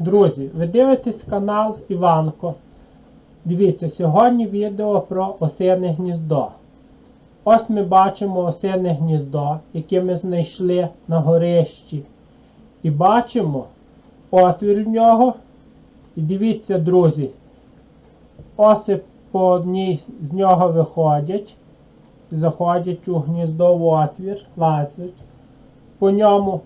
Друзі, ви дивитесь канал Іванко. Дивіться, сьогодні відео про осине гніздо. Ось ми бачимо осине гніздо, яке ми знайшли на горищі. І бачимо отвір в нього. І дивіться, друзі, оси по одній з нього виходять, заходять у гніздо в отвір, лазять. По ньому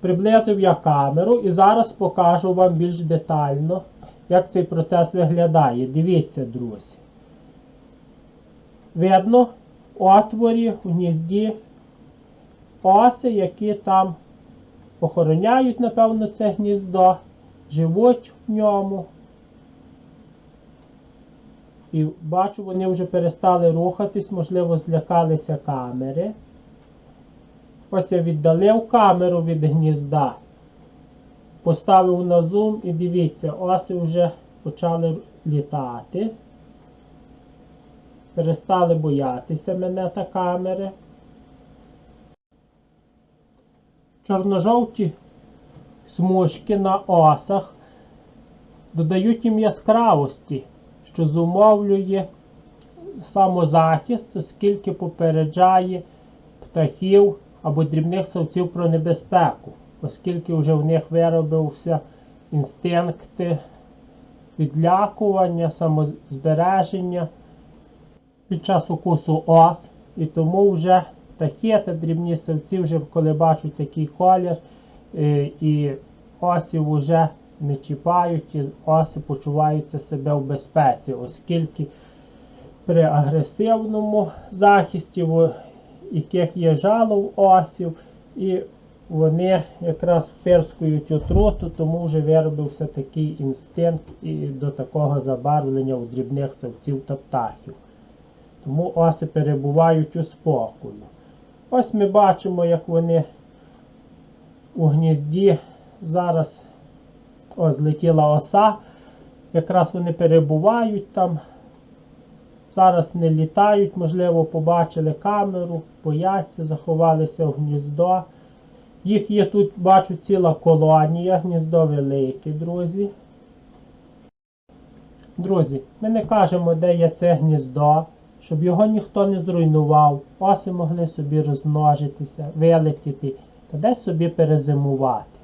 приблизив я камеру і зараз покажу вам більш детально, як цей процес виглядає. Дивіться, друзі. Видно отворі в гнізді оси, які там охороняють, напевно, це гніздо, живуть в ньому. І бачу, вони вже перестали рухатись, можливо, злякалися камери. Ось я віддалив камеру від гнізда, поставив на зум і дивіться, оси вже почали літати. Перестали боятися мене та камери. Чорно-жовті смужки на осах додають їм яскравості, що зумовлює самозахист, оскільки попереджає птахів або дрібних совців про небезпеку, оскільки вже в них виробився інстинкт відлякування, самозбереження під час укусу ос. І тому вже птахи та дрібні совці, вже коли бачать такий колір, е, і осів вже не чіпають, і оси почуваються себе в безпеці, оскільки при агресивному захисті, яких є жало в осів, і вони якраз впирскують отруту, тому вже виробився такий інстинкт і до такого забарвлення у дрібних савців та птахів. Тому оси перебувають у спокою. Ось ми бачимо, як вони у гнізді зараз ось злетіла оса. Якраз вони перебувають там. Зараз не літають, можливо, побачили камеру, бояться, заховалися в гніздо. Їх є тут, бачу, ціла колонія, гніздо велике, друзі. Друзі, ми не кажемо, де є це гніздо, щоб його ніхто не зруйнував. Оси могли собі розмножитися, вилетіти та десь собі перезимувати.